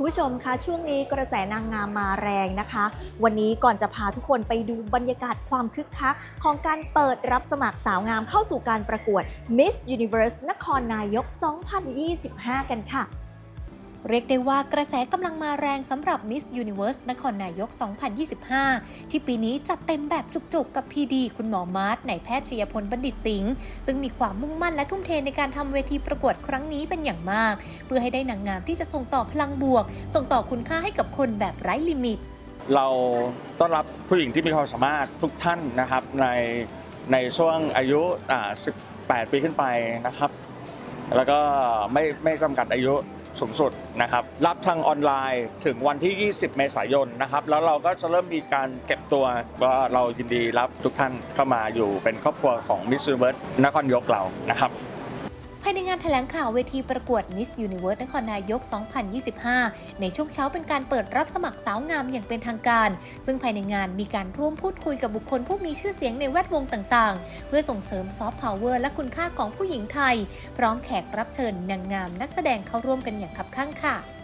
คุณผู้ชมคะช่วงนี้กระแสนางงามมาแรงนะคะ วันนี้ก่อนจะพาทุกคนไปดูบรรยากาศความคึกคัก ของการเปิดรับสมัครสาวงามเข้าสู่การประกวด Miss Universe นครนายก 2025 กันค่ะ เรียกได้ว่ากระแสกำลังมาแรงสำหรับ Miss Universe นครนายก 2025 ที่ปีนี้จัดเต็มแบบจุกๆ กับพีดีคุณหมอมาร์ทนายแพทย์ชยพลบัณฑิตสิงห์ซึ่งมีความมุ่งมั่นและทุ่มเทในการทำเวทีประกวดครั้งนี้เป็นอย่างมาก เพื่อให้ได้นางงามที่จะส่งต่อพลังบวก ส่งต่อคุณค่าให้กับคนแบบไร้ลิมิต เราต้อนรับผู้หญิงที่มีความสามารถทุกท่านนะครับในในช่วงอายุอ่า18 ปีขึ้นไปนะครับ แล้วก็ไม่ไม่จำกัดอายุ สูงสุดนะครับ รับทางออนไลน์ถึงวันที่ 20 เมษายนนะครับ แล้วเราก็จะเริ่มมีการเก็บตัวว่าเรายินดีรับทุกท่านเข้ามาอยู่เป็นครอบครัวของมิสซูเบิร์ตนครยกเรานะครับ ภายในงานแถลงข่าวเวทีประกวด Miss Universe นครนายก 2025 ในช่วงเช้าเป็นการเปิดรับสมัครสาวงามอย่างเป็นทางการ ซึ่งภายในงานมีการร่วมพูดคุยกับบุคคลผู้มีชื่อเสียงในแวดวงต่างๆ เพื่อส่งเสริมซอฟต์พาวเวอร์และคุณค่าของผู้หญิงไทย พร้อมแขกรับเชิญนางงามนักแสดงเข้าร่วมกันอย่างคับข้างค่ะ